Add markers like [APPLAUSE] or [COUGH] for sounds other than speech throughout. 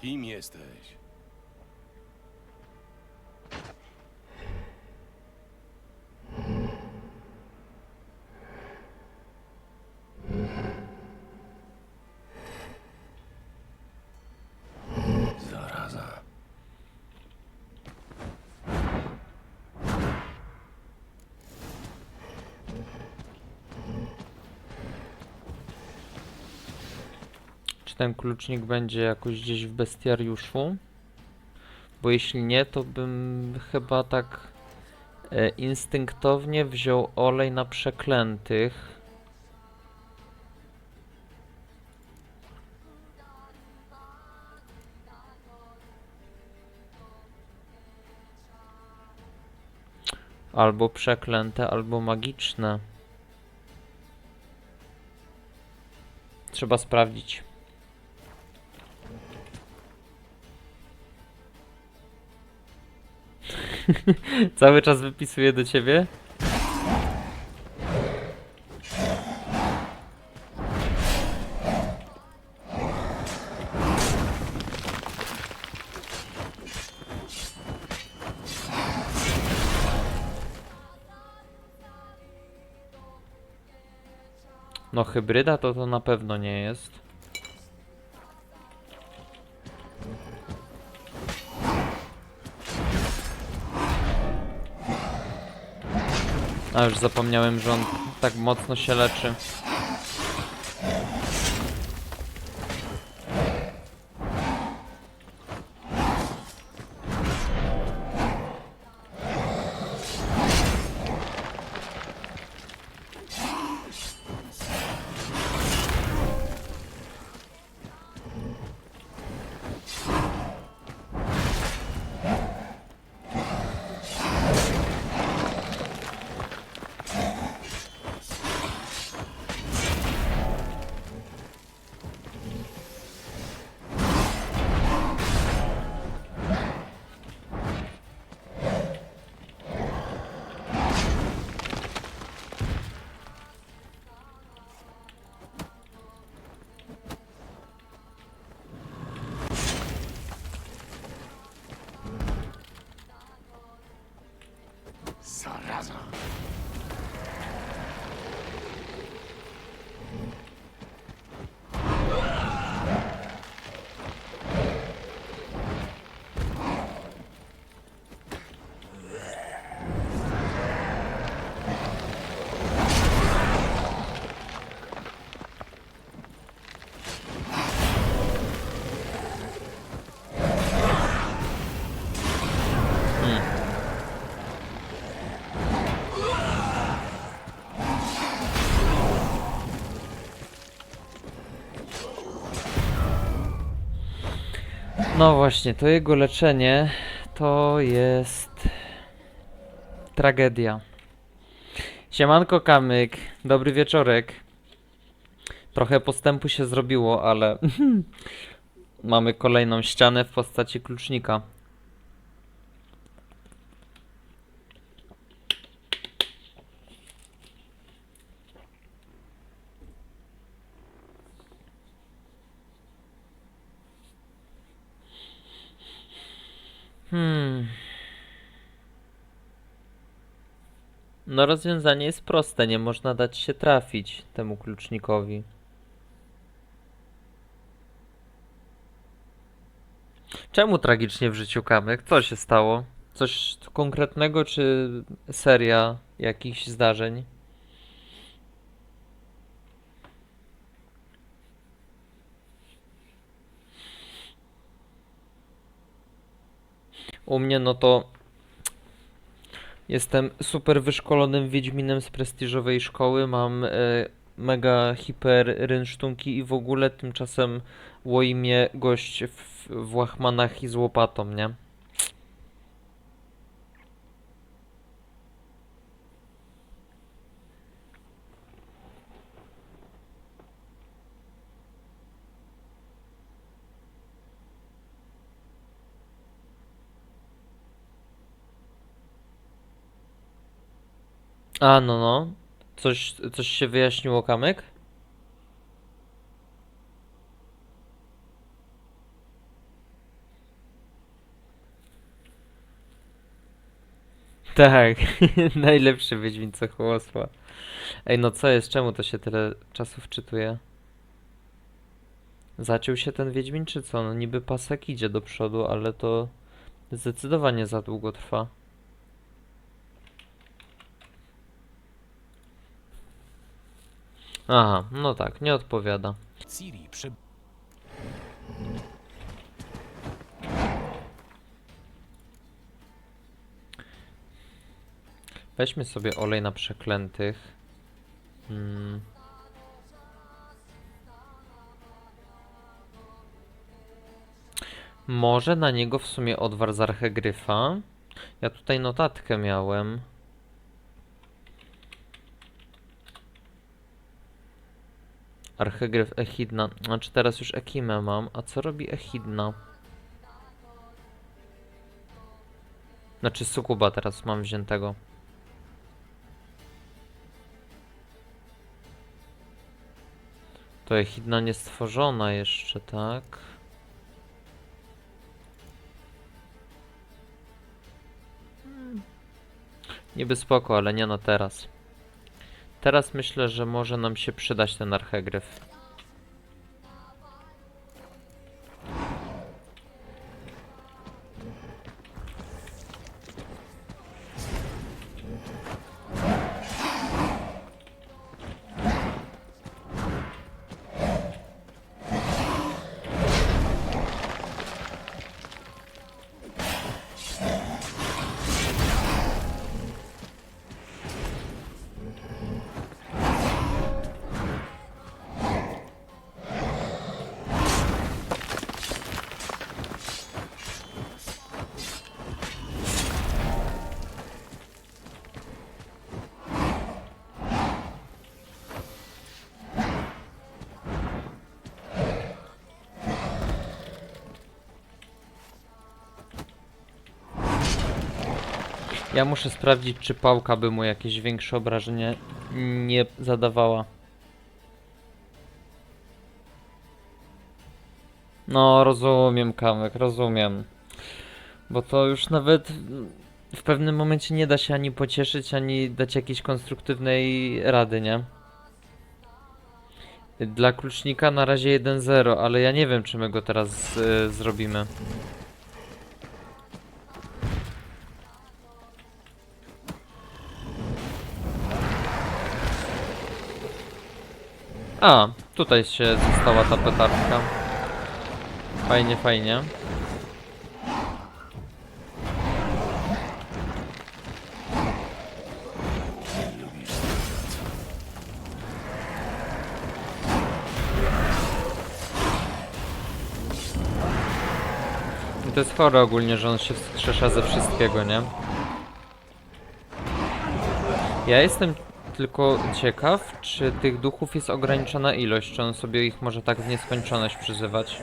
Kim jesteś? Zaraza. Czy ten klucznik będzie jakoś gdzieś w bestiariuszu? Bo jeśli nie, to bym chyba tak e, instynktownie wziął olej na przeklętych. Albo przeklęte, albo magiczne. Trzeba sprawdzić. [LAUGHS] Cały czas wypisuję do ciebie? No hybryda to to na pewno nie jest. A już zapomniałem, że on tak mocno się leczy. さ No właśnie, to jego leczenie to jest tragedia. Siemanko Kamyk, dobry wieczorek. Trochę postępu się zrobiło, ale [LAUGHS] mamy kolejną ścianę w postaci klucznika. Hmm. No rozwiązanie jest proste, nie można dać się trafić temu klucznikowi. Czemu tragicznie w życiu Kamyk? Co się stało? Coś konkretnego, czy seria jakichś zdarzeń? U mnie no to jestem super wyszkolonym wiedźminem z prestiżowej szkoły, mam e, mega hiper rynsztunki i w ogóle tymczasem łoi mnie gość w, w łachmanach i z łopatą, nie? A, no, no. Coś, coś się wyjaśniło, Kamek? Tak, [LAUGHS] najlepszy Wiedźmin Cokołosła. Ej, no co jest? Czemu to się tyle czasu wczytuje? Zaciął się ten Wiedźmin, czy co? No niby pasek idzie do przodu, ale to zdecydowanie za długo trwa. Aha, no tak, nie odpowiada. Ciri przy... Weźmy sobie olej na przeklętych. Hmm. Może na niego w sumie odwar z archegryfa. Ja tutaj notatkę miałem. Archegryf Echidna. Znaczy teraz już Ekimę mam. A co robi Echidna? Znaczy Sukuba teraz mam wziętego. To Echidna niestworzona jeszcze, tak? Hmm. Niby spoko, ale nie na teraz. Teraz myślę, że może nam się przydać ten archegryf. Ja muszę sprawdzić, czy pałka by mu jakieś większe obrażenie nie zadawała. No, rozumiem, Kamek, rozumiem. Bo to już nawet w pewnym momencie nie da się ani pocieszyć, ani dać jakiejś konstruktywnej rady, nie? Dla klucznika na razie 1-0, ale ja nie wiem, czy my go teraz y, zrobimy. A, tutaj się została ta petarka. Fajnie, fajnie. To jest chore ogólnie, że on się wskrzesza ze wszystkiego, nie? Ja jestem tylko ciekaw, czy tych duchów jest ograniczona ilość, czy on sobie ich może tak w nieskończoność przyzywać.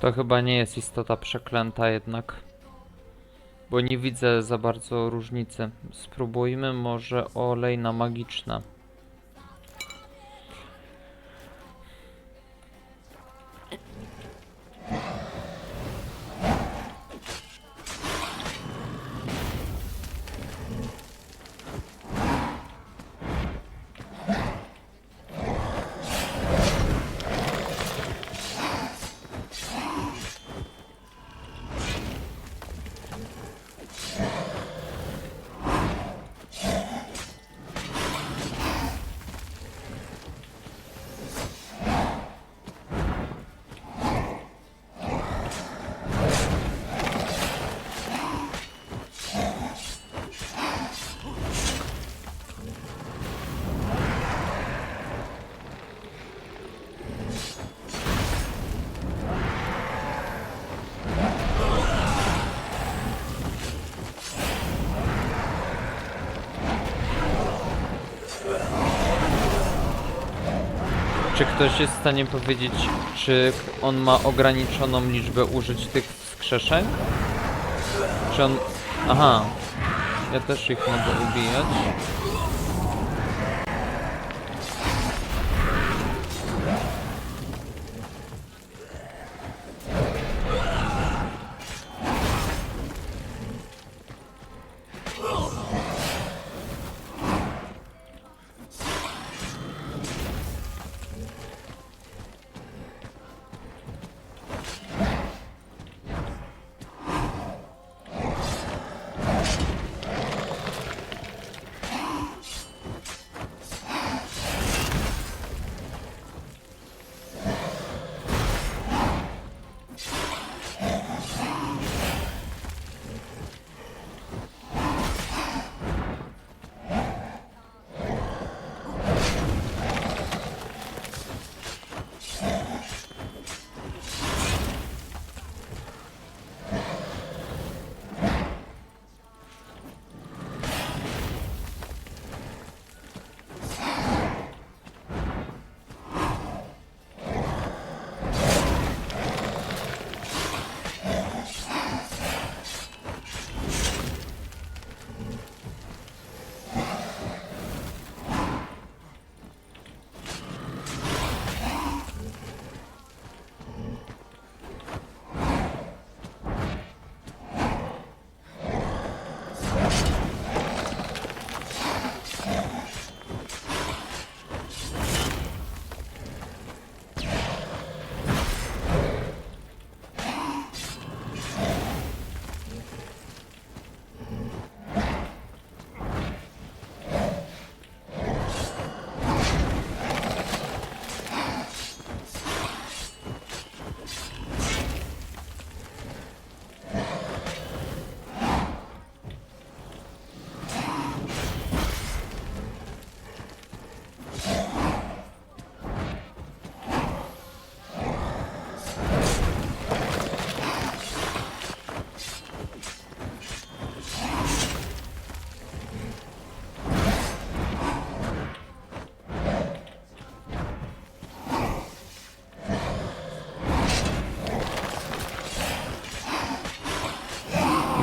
To chyba nie jest istota przeklęta jednak. Bo nie widzę za bardzo różnicy. Spróbujmy może olej na ktoś jest w stanie powiedzieć, czy on ma ograniczoną liczbę użyć tych wskrzeszeń? Czy on... Aha. Ja też ich mogę ubijać.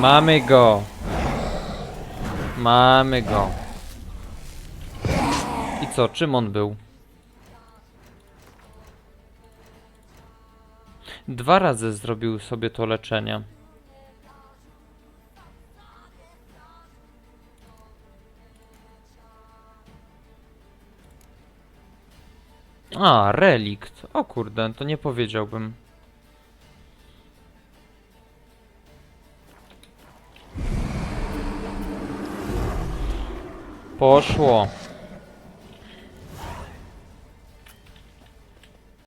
Mamy go. Mamy go. I co, czym on był? Dwa razy zrobił sobie to leczenie. A, relikt. O kurde, to nie powiedziałbym. Poszło.